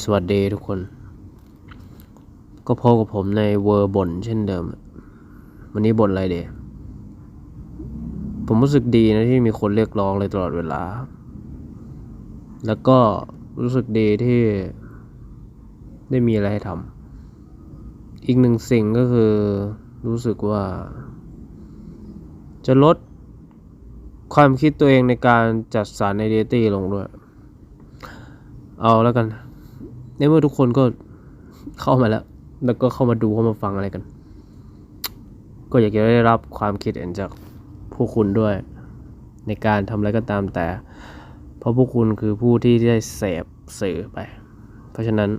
สวัสดีทุกคน ก็พบกับผมในเวอร์บ่นเช่นเดิม วันนี้บ่นอะไรเดยผมรู้สึกดีนะที่มีคนเรียกร้องเลยตลอดเวลา แล้วก็รู้สึกดีที่ได้มีอะไรให้ทำอีกหนึ่งสิ่งก็คือรู้สึกว่า จะลดความคิดตัวเองในการจัดสรรไอเดตี้ลงด้วย เอาแล้วกัน ในเมื่อทุกคนก็เข้ามาแล้ว แล้วก็เข้ามาดูเข้ามาฟังอะไรกัน ก็อยากจะได้รับความคิดเห็นจากผู้คุณด้วย ในการทำอะไรก็ตามแต่ เพราะพวกคุณคือผู้ที่ได้เสพสื่อไป เพราะฉะนั้น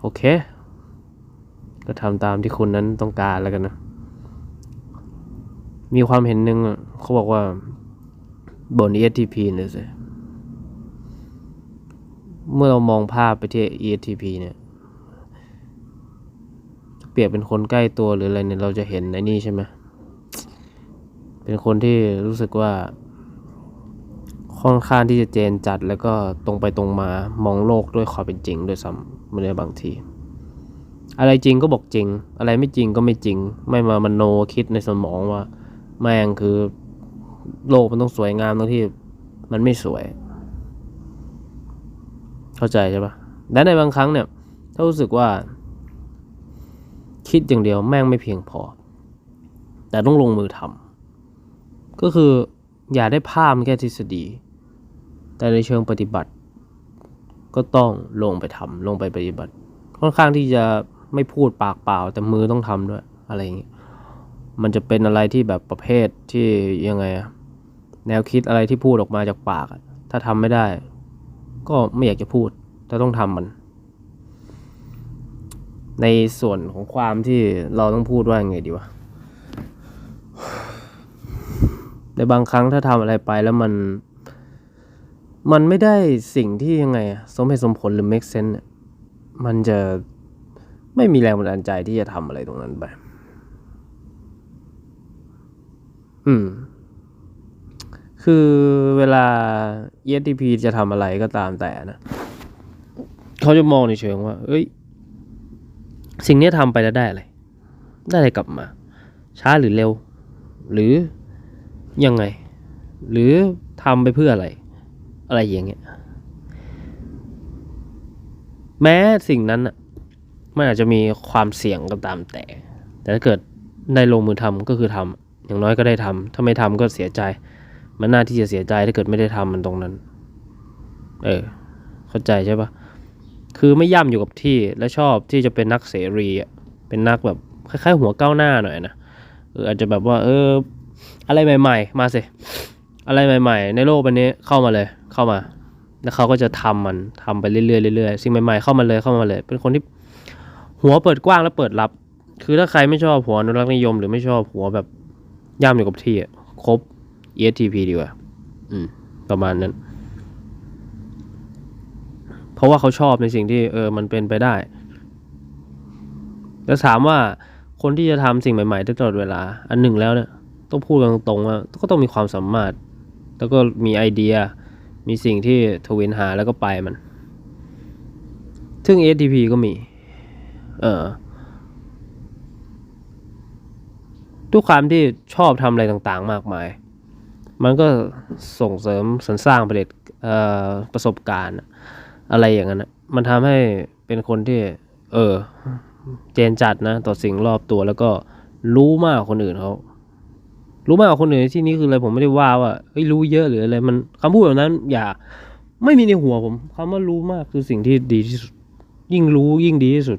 โอเค ก็ทำตามที่คุณนั้นต้องการแล้วกันนะ มีความเห็นหนึ่งเขาบอกว่าบน ESTP เนี่ยสิ เมื่อเรามองภาพไปที่ ESTP เนี่ยเปรียบเป็นคนใกล้ตัวหรืออะไรเนี่ยเราจะเห็นไอ้นี่ใช่ไหมเป็นคนที่รู้สึกว่า ค่อนข้างที่จะเจนจัดแล้วก็ตรงไปตรงมามองโลกด้วยความเป็นจริงด้วยซ้ำในบางที อะไรจริงก็บอกจริง อะไรไม่จริงก็ไม่จริง ไม่มามโนคิดในสมองว่า แม่งคือโลกมันต้องสวยงามตรงที่มันไม่สวย เข้าใจใช่ปะและในบางครั้งเนี่ย ถ้ารู้สึกว่า คิดอย่างเดียวแม่งไม่เพียงพอ แต่ต้องลงมือทำก็คืออย่าได้ภาพแค่ทฤษฎี แต่ในเชิงปฏิบัติ ก็ต้องลงไปทำลงไปปฏิบัติ ค่อนข้างที่จะไม่พูดปากเปล่า แต่มือต้องทำด้วย อะไรอย่างเงี้ยมันจะเป็นอะไรที่แบบประเภทที่ยังไงอะแนวคิดอะไรที่พูดออกมาจากปาก ถ้าทำไม่ได้ ก็ไม่อยากจะพูด แต่ต้องทำมัน ในส่วนของความที่เราต้องพูดว่าไงดีวะในบางครั้งถ้าทำอะไรไปแล้วมัน มันไม่ได้สิ่งที่ยังไงอะสมเหตุสมผลหรือ make sense เนี่ยมันจะไม่มีแรงบันดาลใจที่จะทำอะไรตรงนั้นไปอืม คือเวลา ESTP จะทำอะไรก็ตามแต่นะ เขาจะมองในเชิงว่า เอ้ย สิ่งนี้ทำไปแล้วได้อะไร ได้อะไรกลับมา ช้าหรือเร็ว หรือยังไง หรือทำไปเพื่ออะไร อะไรอย่างเงี้ย แม้สิ่งนั้นอะ มันอาจจะมีความเสี่ยงก็ตามแต่ แต่ถ้าเกิดได้ลงมือทำก็คือทำอย่างน้อยก็ได้ทำถ้าไม่ทำก็เสียใจ มันน่าที่จะเสียใจถ้าเกิดไม่ได้ทำมันตรงนั้น เออ เข้าใจใช่ปะคือไม่ย่ำอยู่กับที่และชอบที่จะเป็นนักเสรีอะเป็นนักแบบคล้ายๆหัวก้าวหน้าหน่อยนะเอออาจจะแบบว่า เออ อะไรใหม่ ๆ มาสิอะไรใหม่ ๆ ในโลกใบนี้เข้ามาเลย เข้ามา แล้วเขาก็จะทำมันทำไปเรื่อยๆเรื่อยๆสิ่งใหม่ๆเข้ามาเลยเข้ามาเลย เป็นคนที่หัวเปิดกว้างและเปิดรับ คือถ้าใครไม่ชอบหัวอนุรักษ์นิยม หรือไม่ชอบหัวแบบย่ำอยู่กับที่อะครบ ESTP ดีกว่า อืม ประมาณนั้น เพราะว่าเขาชอบในสิ่งที่ เออ มันเป็นไปได้ แล้วถามว่าคนที่จะทำสิ่งใหม่ๆได้ตลอดเวลา อันหนึ่งแล้วเนี่ย ต้องพูดกันตรงๆว่าก็ต้องมีความสามารถ แล้วก็มีไอเดีย มีสิ่งที่ทวินหาแล้วก็ไปมัน ซึ่ง ESTP ก็มี เออด้วยความที่ชอบทำอะไรต่างๆ มากมาย มันก็ส่งเสริมสรรสร้างประเด็เอ่อประสบการณ์ อะไรอย่างนั้นนะมันทำให้เป็นคนที่ เออ เจนจัดนะ ต่อสิ่งรอบตัวแล้วก็รู้มากกว่าคนอื่นเขารู้มากกว่าคนอื่นที่นี้คืออะไรผมไม่ได้ว่าว่าเฮ้ยรู้เยอะหรืออะไรมันคำพูดแบบนั้น อย่าไม่มีในหัวผมคำว่ารู้มากคือสิ่งที่ดีที่สุด ยิ่งรู้ยิ่งดีที่สุด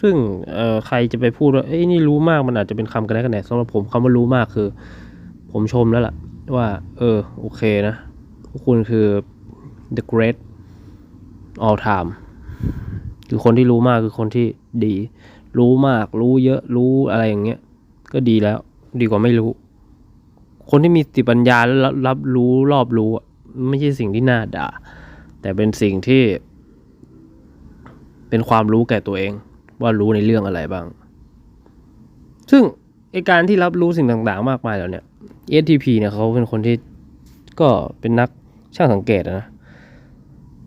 ซึ่งเอ่อใครจะไปพูดว่าเอ้ยนี่รู้มากมันอาจจะเป็นคำกันแน่กันแน่สำหรับผมคำว่ารู้มากคือ ผมชมแล้วล่ะ ว่า เออ โอเคนะ พวกคุณคือ the great all time คือคนที่รู้มากคือคนที่ดี รู้มาก รู้เยอะ รู้อะไรอย่างเงี้ย ก็ดีแล้ว ดีกว่าไม่รู้ คนที่มีสติปัญญาและรับรับรู้รอบรู้ ไม่ใช่สิ่งที่น่าด่า แต่เป็นสิ่งที่ เป็นความรู้แก่ตัวเอง ว่ารู้ในเรื่องอะไรบ้าง ซึ่งไอการที่รับรู้สิ่งต่าง ๆ มากมายแล้วเนี่ย ESTP เนี่ยเขาเป็นคนที่ก็เป็นนักช่างสังเกตนะ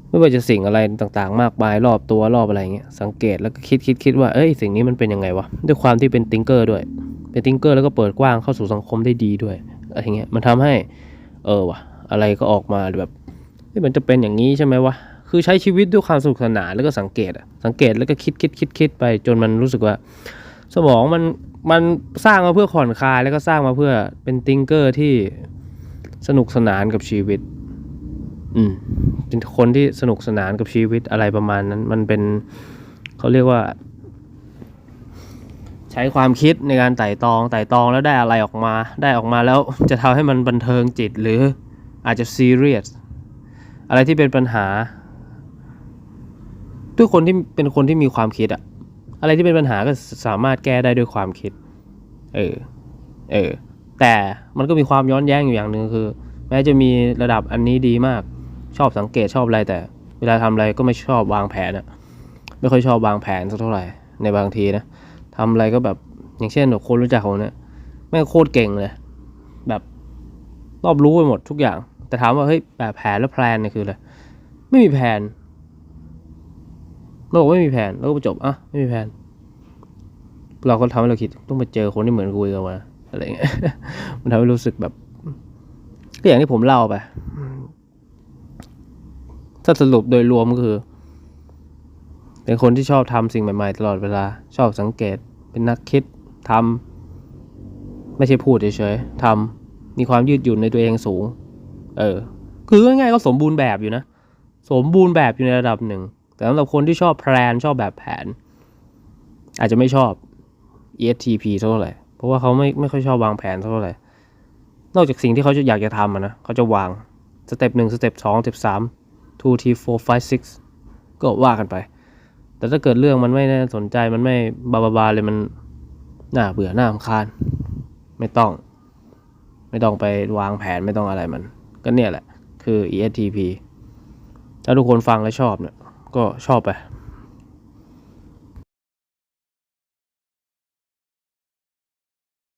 ไม่ว่าจะสิ่งอะไรต่างๆ มากมายรอบตัวรอบอะไรเงี้ยสังเกตแล้วก็คิดคิดคิดว่าเอ้ยสิ่งนี้มันเป็นยังไงวะด้วยความที่เป็นติงเกอร์ด้วย เป็นติงเกอร์แล้วก็เปิดกว้างเข้าสู่สังคมได้ดีด้วยอะไรเงี้ยมันทำให้เออวะอะไรก็ออกมาแบบมันจะเป็นอย่างนี้ใช่ไหมวะคือใช้ชีวิตด้วยความสนุกสนานแล้วก็สังเกตสังเกตแล้วก็คิดคิดคิดคิดไปจนมันรู้สึกว่า สมองมัน มันสร้างมาเพื่อผ่อนคลายแล้วก็สร้างมาเพื่อเป็นติงเกอร์ที่สนุกสนานกับชีวิต อืม เป็นคนที่สนุกสนานกับชีวิตอะไรประมาณนั้น มันเป็นเขาเรียกว่า ใช้ความคิดในการไต่ตอง ไต่ตองแล้วได้อะไรออกมา ได้ออกมาแล้วจะทำให้มันบันเทิงจิตหรืออาจจะซีเรียสอะไรที่เป็นปัญหาด้วยคนที่เป็นคนที่มีความคิดอะ อะไรที่เป็นปัญหาก็สามารถแก้ได้ด้วยความคิด เออ เออ แต่มันก็มีความย้อนแย้งอยู่อย่างหนึ่งคือ แม้จะมีระดับอันนี้ดีมาก ชอบสังเกตชอบอะไรแต่ เวลาทำอะไรก็ไม่ชอบวางแผนอะไม่ค่อยชอบวางแผนสักเท่าไหร่ในบางทีนะทำอะไรก็แบบอย่างเช่นคนรู้จักผมเนี่ยแม่งโคตรเก่งเลย แบบรอบรู้ไปหมดทุกอย่าง แต่ถามว่าเฮ้ยแบบแผนแล้วแพลนเนี่ยคืออะไรไม่มีแผน เราบอกไม่มีแผนแล้วก็จบอะไม่มีแผน เราก็ทำให้เราคิดต้องไปเจอคนที่เหมือนกูกันวะอะไรเงี้ยมันทำให้รู้สึกแบบ ก็อย่างที่ผมเล่าไปถ้าสรุปโดยรวมก็คือ เป็นคนที่ชอบทำสิ่งใหม่ ๆ ตลอดเวลา ชอบสังเกต เป็นนักคิดทำไม่ใช่พูดเฉยๆทำมีความยืดหยุ่นในตัวเองสูง เออ คือง่ายๆก็สมบูรณ์แบบอยู่นะ สมบูรณ์แบบอยู่ในระดับหนึ่ง แต่สำหรับคนที่ชอบแพลนชอบแบบแผน อาจจะไม่ชอบ ESTP เท่าไหร่ เพราะว่าเขาไม่ไม่ค่อยชอบวางแผนเท่าไหร่ นอกจากสิ่งที่เขาจะอยากจะทำนะเขาจะวางสเต็ปหนึ่งสเต็ปสองสเต็ปสาม two three four five six ก็ว่ากันไป แต่ถ้าเกิดเรื่องมันไม่น่าสนใจมันไม่บาบาบาเลยมันน่าเบื่อน่ารำคาญ ไม่ต้อง ไม่ต้องไปวางแผนไม่ต้องอะไรมัน ก็เนี่ยแหละ คือ ESTP ถ้าทุกคนฟังแล้วชอบเนี่ย ก็ชอบไป